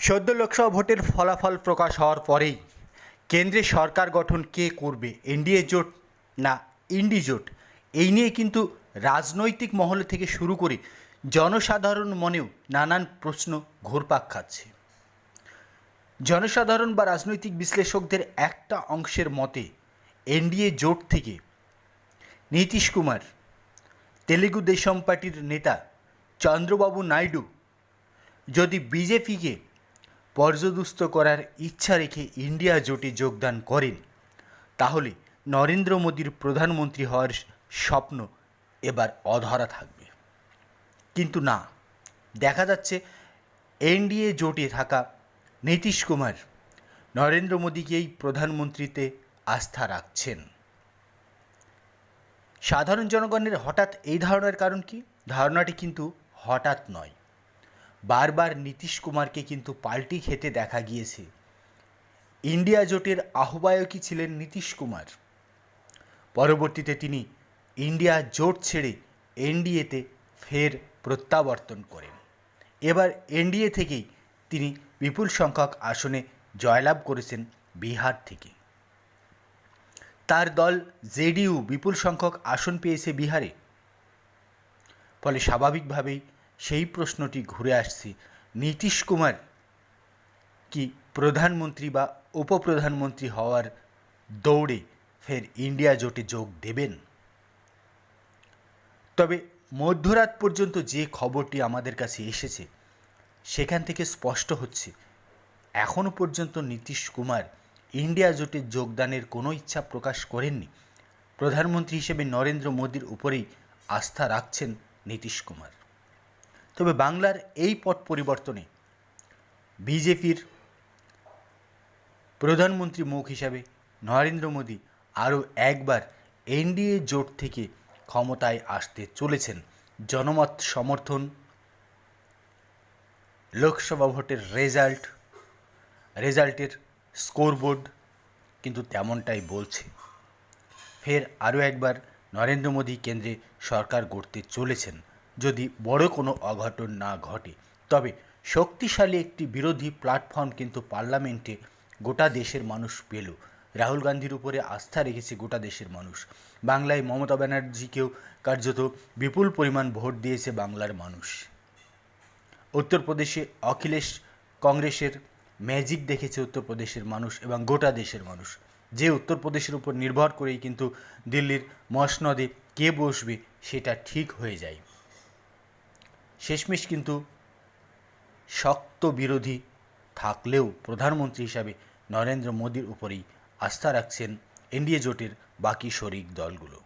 সদ্য লোকসভা ভোটের ফলাফল প্রকাশ হওয়ার পরেই কেন্দ্রে সরকার গঠন কে করবে? এনডিএ জোট না ইন্ডি জোট? এই নিয়ে কিন্তু রাজনৈতিক মহল থেকে শুরু করে জনসাধারণ মনেও নানান প্রশ্ন ঘুরপাক খাচ্ছে। জনসাধারণ বা রাজনৈতিক বিশ্লেষকদের একটা অংশের মতে, এনডিএ জোট থেকে নীতিশ কুমার, তেলেগু দেশম পার্টির নেতা চন্দ্রবাবু নাইডু যদি বিজেপিকে পর্যদুস্ত করার ইচ্ছা রেখে ইন্ডিয়া জোটে যোগদান করেন। তাহলে নরেন্দ্র মোদীর প্রধানমন্ত্রী হওয়ার স্বপ্ন এবার অধরা থাকবে। কিন্তু না, দেখা যাচ্ছে এনডিএ জোটে থাকা নীতিশ কুমার নরেন্দ্র মোদীকেই প্রধানমন্ত্রীতে আস্থা রাখছেন। সাধারণ জনগণের হঠাৎ এই ধারণার কারণ কি? ধারণাটি কিন্তু হঠাৎ নয়। বারবার নীতিশ কুমারকে কিন্তু পাল্টি খেতে দেখা গিয়েছে। ইন্ডিয়া জোটের আহ্বায়কই ছিলেন নীতিশ কুমার। পরবর্তীতে তিনি ইন্ডিয়া জোট ছেড়ে এনডিএতে ফের প্রত্যাবর্তন করেন। এবার এনডিএ থেকেই তিনি বিপুল সংখ্যক আসনে জয়লাভ করেছেন বিহার থেকে। তার দল জেডিইউ বিপুল সংখ্যক আসন পেয়েছে বিহারে। ফলে স্বাভাবিকভাবেই সেই প্রশ্নটি ঘুরে আসছে। নীতিশ কুমার কি প্রধানমন্ত্রী বা উপপ্রধানমন্ত্রী হওয়ার দৌড়ে ফের ইন্ডিয়া জোটে যোগ দেবেন? তবে মধ্যরাত পর্যন্ত যে খবরটি আমাদের কাছে এসেছে, সেখান থেকে স্পষ্ট হচ্ছে এখনও পর্যন্ত নীতিশ কুমার ইন্ডিয়া জোটে যোগদানের কোনো ইচ্ছা প্রকাশ করেননি। প্রধানমন্ত্রী হিসেবে নরেন্দ্র মোদীর উপরেই আস্থা রাখছেন নীতিশ কুমার। তবে বাংলার এই পট পরিবর্তনে বিজেপির প্রধানমন্ত্রী মুখ হিসাবে নরেন্দ্র মোদী আরও একবার এনডিএ জোট থেকে ক্ষমতায় আসতে চলেছেন। জনমত সমর্থন, লোকসভা ভোটের রেজাল্ট, রেজাল্টের স্কোরবোর্ড কিন্তু তেমনটাই বলছে। ফের আরও একবার নরেন্দ্র মোদী কেন্দ্রে সরকার গড়তে চলেছেন। যদি বড় কোনো অঘটন না ঘটে, তবে শক্তিশালী একটি বিরোধী প্ল্যাটফর্ম কিন্তু পার্লামেন্টে গোটা দেশের মানুষ পেল। রাহুল গান্ধীর উপরে আস্থা রেখেছে গোটা দেশের মানুষ। বাংলায় মমতা ব্যানার্জিকেও কার্যত বিপুল পরিমাণ ভোট দিয়েছে বাংলার মানুষ। উত্তরপ্রদেশে অখিলেশ কংগ্রেসের ম্যাজিক দেখেছে উত্তরপ্রদেশের মানুষ এবং গোটা দেশের মানুষ। যে উত্তরপ্রদেশের উপর নির্ভর করেই কিন্তু দিল্লির মসনদে কে বসবে, সেটা ঠিক হয়ে যায়। শেষমেশ কিন্তু শক্ত বিরোধী থাকলেও প্রধানমন্ত্রী হিসাবে নরেন্দ্র মোদীর উপরেই আস্থা রাখছেন এনডিএ জোটের বাকি শরিক দলগুলো।